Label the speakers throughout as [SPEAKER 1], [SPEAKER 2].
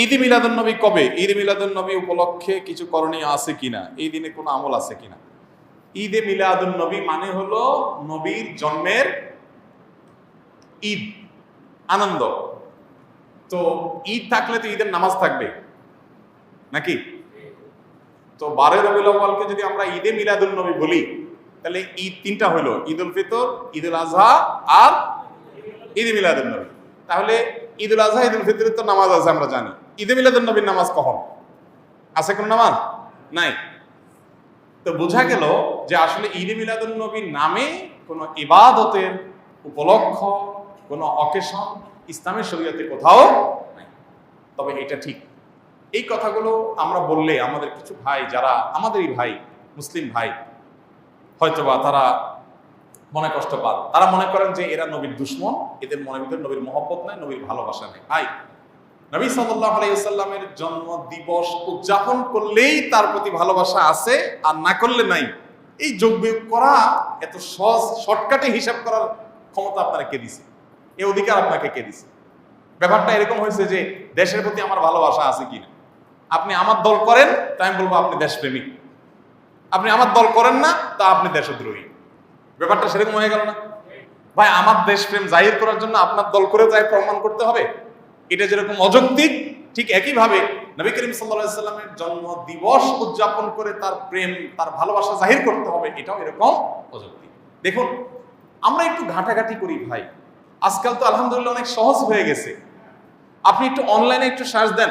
[SPEAKER 1] ঈদ মিলাদুন নবী কবে? ঈদ মিলাদুন নবী উপলক্ষে কিছু করণীয় আছে কিনা? এই দিনে কোনো আমল আছে কিনা? ঈদে মিলাদুল নবী মানে হলো নবীর জন্মের ঈদ, আনন্দ। তো ঈদ থাকলে তো ঈদের নামাজ থাকবে, নাকি? তো বারো রবিউল আউয়ালকে যদি আমরা ঈদে মিলাদুল নবী বলি, তাহলে ঈদ তিনটা হলো ঈদ উল ফিতর ঈদ উল আজহা আর ঈদ মিলাদুল নবী। তাহলে ঈদ উল আজহা ঈদ উল ফিতরের তো নামাজ আছে, আমরা জানি। ঈদে মিলাদুল নবীর নামাজ কখন? আছে কোন নামাজ? নাই। তো বোঝা গেল যে আসলে ঈদে মিলাদুল নবীর নামে কোনো ইবাদতের উপলক্ষ, কোনো অকেশন ইসলামের শরীয়তে কোথাও নাই। তবে এটা ঠিক। এই কথাগুলো আমরা বললে আমাদের কিছু ভাই যারা, আমাদেরই ভাই, মুসলিম ভাই, হয়তোবা তারা মনে কষ্ট পান। তারা মনে করেন যে এরা নবীর দুশ্মন, এদের মনে ভিতরে নবীর মহব্বত নাই, নবীর ভালোবাসা নেই। ভাই নবী সাল্লাহ আলাইসাল্লামের জন্ম দিবস উদযাপন করলেই তার প্রতি ভালোবাসা আছে আর না করলে নাই। এই যোগ করা এত সহজ শর্টকাটে হিসাব করার ক্ষমতা আপনারা কে দিছে? এই অধিকার আপনাকে কে দিছে? ব্যাপারটা এরকম হয়েছে যে দেশের প্রতি আমার ভালোবাসা আছে কিনা? আপনি আমার দল করেন তাই আমি বলব আপনি দেশপ্রেমিক। আপনি আমার দল করেন না, তা আপনি দেশদ্রোহী। ব্যাপারটা সেরকম হয়ে গেল না? ভাই, আমার দেশপ্রেম জাহির করার জন্য আপনার দল করে তাই প্রমাণ করতে হবে? এটা যেরকম অযৌক্তিক, ঠিক একইভাবে নবী করিম সাল্লামের জন্ম দিবস উদযাপন করে তার প্রেম, তার ভালোবাসা জাহির করতে হবে, এটাও এরকম অযৌক্তিক। দেখুন, আমরা একটু ঘাটাঘাটি করি ভাই। আজকাল তো আলহামদুলিল্লাহ অনেক সহজ হয়ে গেছে। আপনি একটু অনলাইনে একটু সার্চ দেন,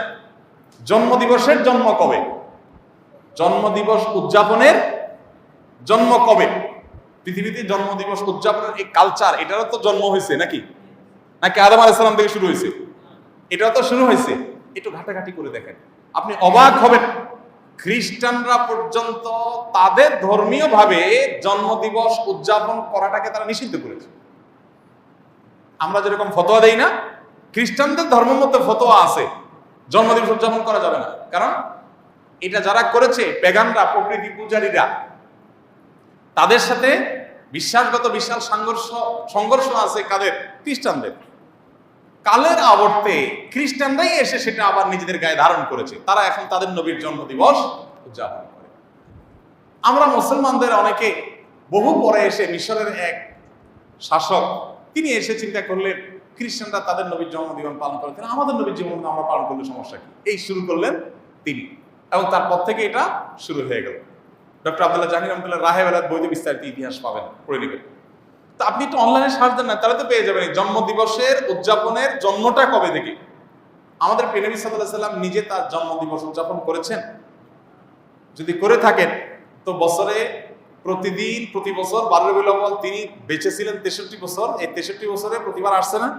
[SPEAKER 1] জন্মদিবসের জন্ম কবে? জন্মদিবস উদযাপনের জন্ম কবে? পৃথিবীতে জন্মদিবস উদযাপনের এই কালচার এটারও তো জন্ম হয়েছে নাকি? নাকি আদম আলাইসালাম থেকে শুরু হয়েছে? এটাও তো শুরু হয়েছে। একটু ঘাটাঘাটি করে দেখেন। আপনি অবাক হবেন। খ্রিস্টানরা পর্যন্ত তাদের ধর্মীয় ভাবে জন্মদিবস উদযাপন করাটাকে তারা নিষিদ্ধ করেছে। আমরা যেরকম ফতোয়া দেই না, খ্রিস্টানদের ধর্মের মধ্যে ফতোয়া আছে। জন্মদিবস উদযাপন করা যাবে না। কারণ এটা যারা করেছে, পেগানরা, প্রকৃতি পূজারীরা, তাদের সাথে বিশ্বাসগত বিশাল সংঘর্ষ সংঘর্ষ আছে কাদের? খ্রিস্টানদের। কালের আবর্তে খ্রিস্টানরাই এসে সেটা আবার নিজেদের গায়ে ধারণ করেছে। তারা এখন তাদের নবীর জন্মদিবস উদযাপন করে। আমরা মুসলমানদের অনেকে বহু পরে এসে মিশরের এক শাসক, তিনি এসে চিন্তা করলেন, খ্রিস্টানরা তাদের নবীর জন্মদিবস পালন করে তাহলে আমাদের নবীর জীবন আমরা পালন করলে সমস্যা কি? এই শুরু করলেন তিনি। এবং তারপর থেকে এটা শুরু হয়ে গেল। ডক্টর আবদুল্লাহ জাহির রহমতুল্লাহ রাহে বেলাদ বইতে বিস্তারিত ইতিহাস পাবেন পড়ে নেবেন। তো আপনি একটু অনলাইনে সার্চ দেন না, তাহলে তো পেয়ে যাবেন। জন্মদিবসের উদযাপনের জন্মটা কবে থেকে আমাদের সাল্লাহ সাল্লাম নিজে তার জন্মদিবস উদযাপন করেছেন। যদি করে থাকেন, তো বছরে প্রতিদিন, প্রতি বছর বারো রবিউল তিনি বেঁচে ছিলেন তেষট্টি বছর। এই তেষট্টি বছরে প্রতিবার আসছে না।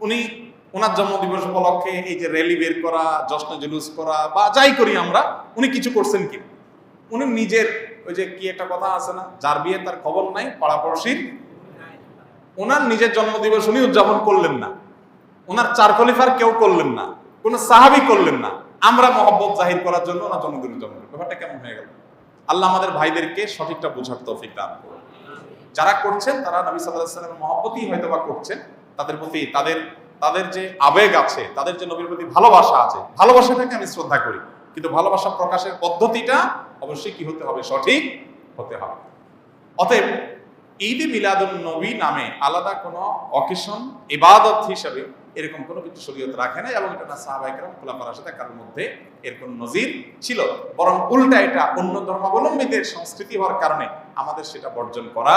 [SPEAKER 1] উনি ওনার জন্মদিবস উপলক্ষে এই যে র্যালি বের করা, জশ্ন জুলুস করা, বা যাই করি আমরা, উনি কিছু করছেন কি? উনি নিজের ওই যে কি একটা কথা আছে না, যার বিয়ে তার খবর নাই, পাড়াপড়শির। ওনার নিজের জন্মদিবস উনি উদযাপন করলেন না। ওনার চার খলিফার কেউ করলেন না, কোনো সাহাবি করলেন না। আমরা মহব্বত জাহির করার জন্য ওনার জন্মদিন উদযাপন করি। ব্যাপারটা কেমন হয়ে গেল? আল্লাহ আমাদের ভাইদেরকে সঠিকটা বোঝার তৌফিক দান করুন। যারা করছেন, তারা নবী সাল্লাহ সাল্লামের মহব্বতই হয়তো বা করছেন। তাদের প্রতি তাদের তাদের যে আবেগ আছে, তাদের যে নবীর প্রতি ভালোবাসা আছে, ভালোবাসাটাকে আমি শ্রদ্ধা করি। কিন্তু ভালোবাসা প্রকাশের পদ্ধতিটা অবশ্যই কি হতে হবে? সঠিক হতে হবে। অতএব ঈদে মিলাদুন নবী নামে আলাদা কোনো অকেশন, ইবাদত হিসাবে এরকম কোনো কিছু শরীয়ত রাখে না এবং এটা সাহাবাইকরাম খোলাফার সাথে কারোর মধ্যে এর কোনো নজির ছিল। বরং উল্টা এটা অন্য ধর্মাবলম্বীদের সংস্কৃতি হওয়ার কারণে আমাদের সেটা বর্জন করা